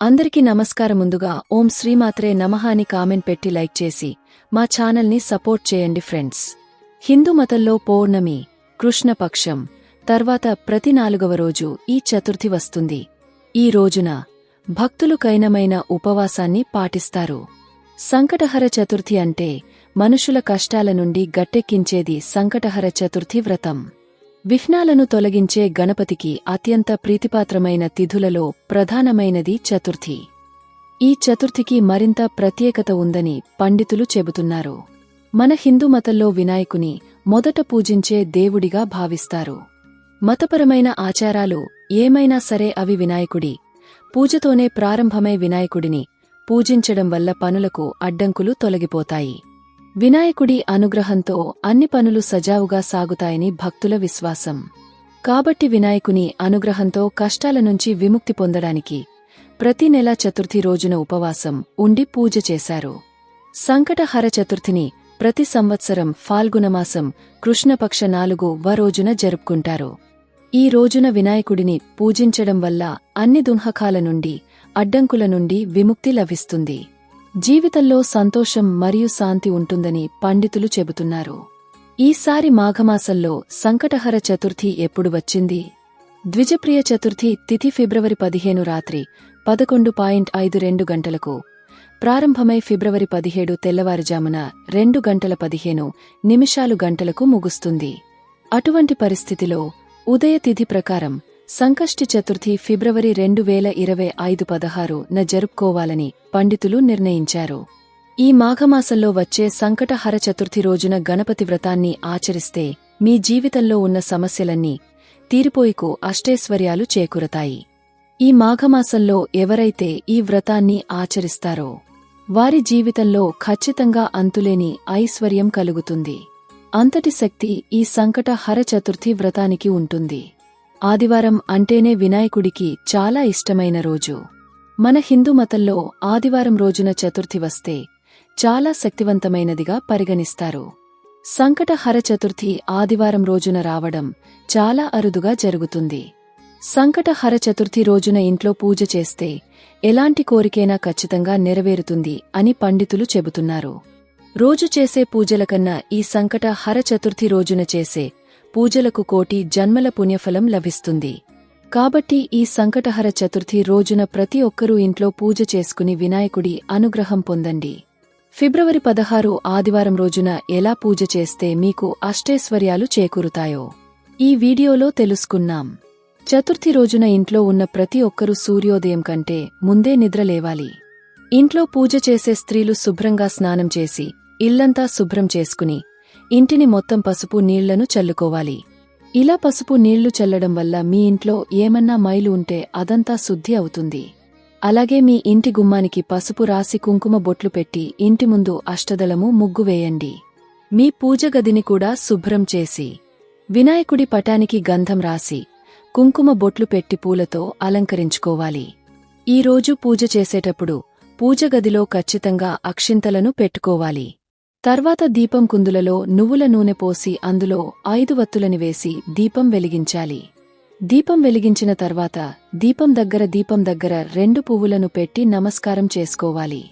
అందరికీ నమస్కారం ముందుగా ఓం శ్రీమాత్రే నమః అని కామెంట్ పెట్టి లైక్ చేసి మా ఛానల్ని సపోర్ట్ చేయండి ఫ్రెండ్స్. హిందూ మతంలో పౌర్ణమి కృష్ణపక్షం తర్వాత ప్రతి నాలుగవ రోజు ఈ చతుర్థి వస్తుంది. ఈ రోజున భక్తులు కైనమైన ఉపవాసాన్ని పాటిస్తారు. సంకటహర చతుర్థి అంటే మనుషుల కష్టాల నుండి గట్టెక్కించేది సంకటహర చతుర్థి వ్రతం. విఘ్నాలను తొలగించే గణపతికి అత్యంత ప్రీతిపాత్రమైన తిథులలో ప్రధానమైనది చతుర్థి. ఈ చతుర్థికి మరింత ప్రత్యేకత ఉందని పండితులు చెబుతున్నారు. మన హిందూ మతంలో వినాయకుని మొదట పూజించే దేవుడిగా భావిస్తారు. మతపరమైన ఆచారాలు ఏమైనా సరే అవి వినాయకుడి. పూజతోనే ప్రారంభమై వినాయకుడిని పూజించడం వల్ల పనులకు అడ్డంకులు తొలగిపోతాయి. వినాయకుడి అనుగ్రహంతో అన్ని పనులు సజావుగా సాగుతాయని భక్తుల విశ్వాసం. కాబట్టి వినాయకుని అనుగ్రహంతో కష్టాల నుంచి విముక్తి పొందడానికి ప్రతి నెల చతుర్థి రోజున ఉపవాసం ఉండి పూజ చేశారు. సంకటహర చతుర్థిని ప్రతి సంవత్సరం ఫాల్గుణమాసం కృష్ణపక్ష నాలుగు వ రోజున జరుపుకుంటారు. ఈ రోజున వినాయకుడిని పూజించడం వల్ల అన్ని దుంహకాల నుండి అడ్డంకుల నుండి విముక్తి లభిస్తుంది. జీవితంలో సంతోషం మరియు శాంతి ఉంటుందని పండితులు చెబుతున్నారు. ఈసారి మాఘమాసంలో సంకటహర చతుర్థి ఎప్పుడు వచ్చింది? ద్విజప్రియ చతుర్థి తిథి ఫిబ్రవరి పదిహేను రాత్రి పదకొండు పాయింట్ ఐదు రెండు గంటలకు. ప్రారంభమై ఫిబ్రవరి పదిహేడు తెల్లవారుజామున రెండు గంటల పదిహేను నిమిషాలు గంటలకు ముగుస్తుంది. అటువంటి పరిస్థితిలో ఉదయ తిథి ప్రకారం సంకష్టి చతుర్థి ఫిబ్రవరి రెండు వేల ఇరవై ఐదు పదహారు న జరుపుకోవాలని పండితులు నిర్ణయించారు. ఈ మాఘమాసంలో వచ్చే సంకటహర చతుర్థి రోజున గణపతి వ్రతాన్ని ఆచరిస్తే మీ జీవితంలో ఉన్న సమస్యలన్నీ తీరిపోయికు అష్టైశ్వర్యాలు చేకూరతాయి. ఈ మాఘమాసంలో ఎవరైతే ఈ వ్రతాన్ని ఆచరిస్తారో వారి జీవితంలో ఖచ్చితంగా అంతులేని ఐశ్వర్యం కలుగుతుంది. అంతటి శక్తి ఈ సంకట హర చతుర్థి వ్రతానికి ఉంటుంది. ఆదివారం అంటేనే వినాయకుడికి చాలా ఇష్టమైన రోజు. మన హిందూ మతంలో ఆదివారం రోజున చతుర్థి వస్తే చాలా శక్తివంతమైనదిగా పరిగణిస్తారు. సంకటహర చతుర్థి ఆదివారం రోజున రావడం చాలా అరుదుగా జరుగుతుంది. సంకటహర చతుర్థి రోజున ఇంట్లో పూజ చేస్తే ఎలాంటి కోరికైనా ఖచ్చితంగా నెరవేరుతుంది అని పండితులు చెబుతున్నారు. రోజు చేసే పూజల కన్నా ఈ సంకట హర చతుర్థి రోజున చేసే పూజలకు కోటి జన్మల పుణ్యఫలం లభిస్తుంది. కాబట్టి ఈ సంకటహర చతుర్థి రోజున ప్రతి ఒక్కరూ ఇంట్లో పూజ చేసుకుని వినాయకుడి అనుగ్రహం పొందండి. ఫిబ్రవరి పదహారు ఆదివారం రోజున ఎలా పూజ చేస్తే మీకు అష్టైశ్వర్యాలు చేకూరుతాయో ఈ వీడియోలో తెలుసుకున్నాం. చతుర్థి రోజున ఇంట్లో ఉన్న ప్రతి ఒక్కరూ సూర్యోదయం కంటే ముందే నిద్రలేవాలి ఇంట్లో పూజ చేసే స్త్రీలు శుభ్రంగా స్నానం చేసి ఇల్లంతా శుభ్రం చేసుకుని ఇంటిని మొత్తం పసుపు నీళ్ళను చల్లుకోవాలి. ఇలా పసుపు నీళ్ళు చల్లడం వల్ల మీ ఇంట్లో ఏమన్నా మైలు ఉంటే అదంతా శుద్ధి అవుతుంది. అలాగే మీ ఇంటి గుమ్మానికి పసుపు రాసి కుంకుమ బొట్లు పెట్టి ఇంటి ముందు అష్టదళము ముగ్గు వేయండి. మీ పూజ గదిని కూడా శుభ్రం చేసి వినాయకుడి పటానికి గంధం రాసి కుంకుమ బొట్లు పెట్టి పూలతో అలంకరించుకోవాలి. ఈరోజు పూజ చేసేటప్పుడు పూజ గదిలో ఖచ్చితంగా అక్షింతలను పెట్టుకోవాలి. తర్వాత దీపం కుందులలో నువ్వుల నూనె పోసి అందులో ఐదు వత్తులని వేసి దీపం వెలిగించాలి. దీపం వెలిగించిన తర్వాత దీపం దగ్గర దీపం దగ్గర రెండు పువ్వులను పెట్టి నమస్కారం చేసుకోవాలి.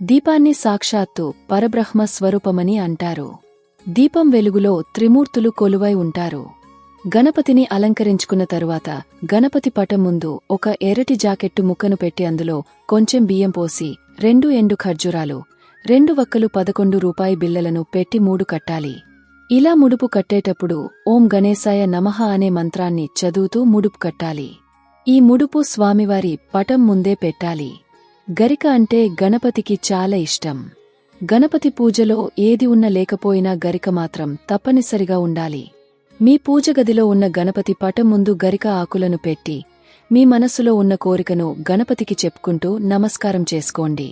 దీపాన్ని సాక్షాత్తు పరబ్రహ్మ స్వరూపమని అంటారు. దీపం వెలుగులో త్రిమూర్తులు కొలువై ఉంటారు. గణపతిని అలంకరించుకున్న తరువాత గణపతి పటం ముందు ఒక ఎర్రటి జాకెట్టు ముక్కను పెట్టి అందులో కొంచెం బియ్యం పోసి రెండు ఎండు ఖర్జూరాలు రెండు వక్కలు పదకొండు రూపాయి బిళ్ళలను పెట్టి మూడు కట్టాలి. ఇలా ముడుపు కట్టేటప్పుడు ఓం గణేశాయ నమః అనే మంత్రాన్ని చదువుతూ ముడుపు కట్టాలి. ఈ ముడుపు స్వామివారి పటం ముందే పెట్టాలి. గరిక అంటే గణపతికి చాలా ఇష్టం. గణపతి పూజలో ఏది ఉన్న లేకపోయినా గరిక మాత్రం తప్పనిసరిగా ఉండాలి. మీ పూజ గదిలో ఉన్న గణపతి పటం ముందు గరిక ఆకులను పెట్టి మీ మనసులో ఉన్న కోరికను గణపతికి చెప్పుకుంటూ నమస్కారం చేసుకోండి.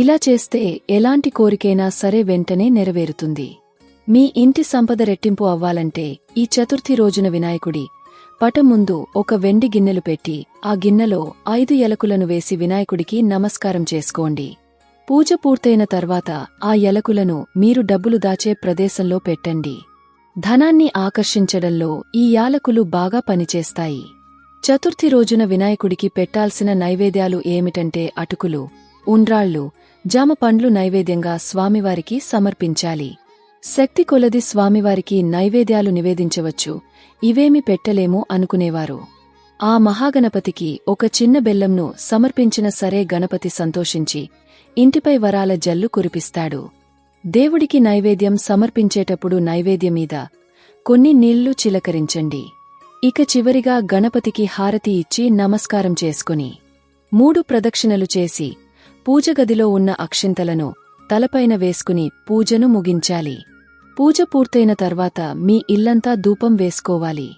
ఇలా చేస్తే ఎలాంటి కోరికైనా సరే వెంటనే నెరవేరుతుంది. మీ ఇంటి సంపద రెట్టింపు అవ్వాలంటే ఈ చతుర్థి రోజున వినాయకుడి పటం ముందు ఒక వెండి గిన్నెలు పెట్టి ఆ గిన్నెలో ఐదు ఎలకులను వేసి వినాయకుడికి నమస్కారం చేసుకోండి. పూజ పూర్తయిన తర్వాత ఆ ఎలకులను మీరు డబ్బులు దాచే ప్రదేశంలో పెట్టండి. ధనాన్ని ఆకర్షించడంలో ఈ యాలకులు బాగా పనిచేస్తాయి. చతుర్థి రోజున వినాయకుడికి పెట్టాల్సిన నైవేద్యాలు ఏమిటంటే అటుకులు ఉండ్రాళ్ళు జామ పండ్లు నైవేద్యంగా స్వామివారికి సమర్పించాలి. శక్తి కొలది స్వామివారికి నైవేద్యాలు నివేదించవచ్చు. ఇవేమి పెట్టలేము అనుకునేవారు. ఆ మహాగణపతికి ఒక చిన్న బెల్లంను సమర్పించిన సరే గణపతి సంతోషించి ఇంటిపై వరాల జల్లు కురిపిస్తాడు. దేవుడికి నైవేద్యం సమర్పించేటప్పుడు నైవేద్యమీద కొన్ని నీళ్ళు చిలకరించండి. ఇక చివరిగా గణపతికి హారతి ఇచ్చి నమస్కారం చేసుకుని మూడు ప్రదక్షిణలు చేసి పూజగదిలో ఉన్న అక్షింతలను తలపైన వేసుకుని పూజను ముగించాలి. పూజ పూర్తయిన తర్వాత మీ ఇల్లంతా ధూపం వేసుకోవాలి.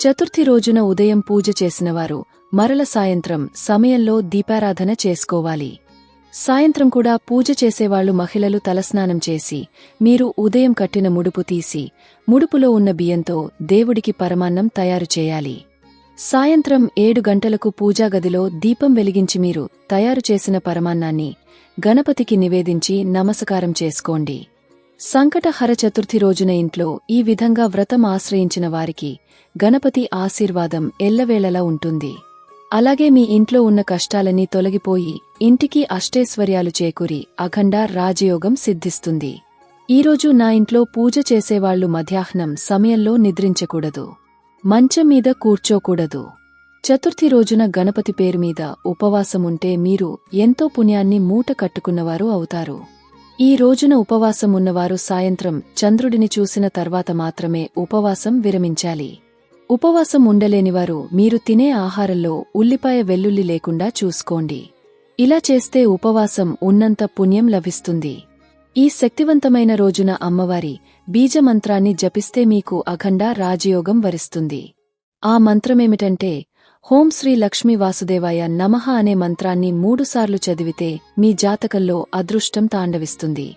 చతుర్థి రోజున ఉదయం పూజ చేసినవారు మరల సాయంత్రం సమయంలో దీపారాధన చేసుకోవాలి. సాయంత్రం కూడా పూజ చేసేవాళ్ళు మహిళలు తలస్నానం చేసి మీరు ఉదయం కట్టిన ముడుపు తీసి ముడుపులో ఉన్న బియ్యంతో దేవుడికి పరమాన్నం తయారు చేయాలి. సాయంత్రం ఏడు గంటలకు పూజాగదిలో దీపం వెలిగించి మీరు తయారు చేసిన పరమాన్నాన్ని గణపతికి నివేదించి నమస్కారం చేసుకోండి. సంకటహర చతుర్థి రోజున ఇంట్లో ఈ విధంగా వ్రతం ఆశ్రయించిన వారికి గణపతి ఆశీర్వాదం ఎల్లవేళలా ఉంటుంది. అలాగే మీ ఇంట్లో ఉన్న కష్టాలన్నీ తొలగిపోయి ఇంటికి అష్టైశ్వర్యాలు చేకూరి అఖండ రాజయోగం సిద్ధిస్తుంది. ఈరోజు నా ఇంట్లో పూజ చేసేవాళ్ళు మధ్యాహ్నం సమయంలో నిద్రించకూడదు. మంచం మీద కూర్చోకూడదు. చతుర్థి రోజున గణపతి పేరు మీద ఉపవాసముంటే మీరు ఎంతో పుణ్యాన్ని మూట కట్టుకున్నవారు అవుతారు. ఈ రోజున ఉపవాసం ఉన్నవారు సాయంత్రం చంద్రుడిని చూసిన తర్వాత మాత్రమే ఉపవాసం విరమించాలి. ఉపవాసం ఉండలేనివారు మీరు తినే ఆహారంలో ఉల్లిపాయ వెల్లుల్లి లేకుండా చూసుకోండి. ఇలా చేస్తే ఉపవాసం ఉన్నంత పుణ్యం లభిస్తుంది. ఈ శక్తివంతమైన రోజున అమ్మవారి బీజమంత్రాన్ని జపిస్తే మీకు అఖండ రాజయోగం వరిస్తుంది. ఆ మంత్రమేమిటంటే హోం శ్రీ లక్ష్మీ వాసుదేవాయ నమః అనే మంత్రాన్ని మూడుసార్లు చదివితే మీ జాతకంలో అదృష్టం తాండవిస్తుంది.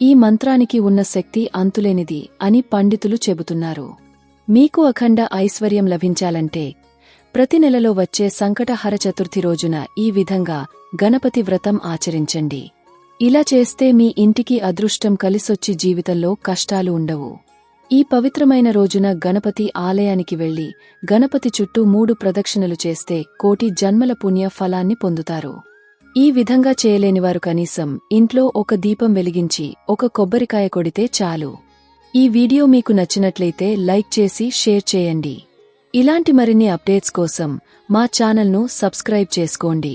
ఈ మంత్రానికి ఉన్న శక్తి అంతులేనిది అని పండితులు చెబుతున్నారు. మీకు అఖండ ఐశ్వర్యం లభించాలంటే ప్రతి నెలలో వచ్చే సంకటహర చతుర్థి రోజున ఈ విధంగా గణపతి వ్రతం ఆచరించండి. ఇలా చేస్తే మీ ఇంటికి అదృష్టం కలిసొచ్చి జీవితంలో కష్టాలు ఉండవు. ఈ పవిత్రమైన రోజున గణపతి ఆలయానికి వెళ్ళి గణపతి చుట్టూ మూడు ప్రదక్షిణలు చేస్తే కోటి జన్మల పుణ్య ఫలాన్ని పొందుతారు. ఈ విధంగా చేయలేనివారు కనీసం ఇంట్లో ఒక దీపం వెలిగించి ఒక కొబ్బరికాయ కొడితే చాలు. ఈ వీడియో మీకు నచ్చినట్లయితే లైక్ చేసి షేర్ చేయండి. ఇలాంటి మరిన్ని అప్డేట్స్ కోసం మా ఛానల్ను సబ్స్క్రైబ్ చేసుకోండి.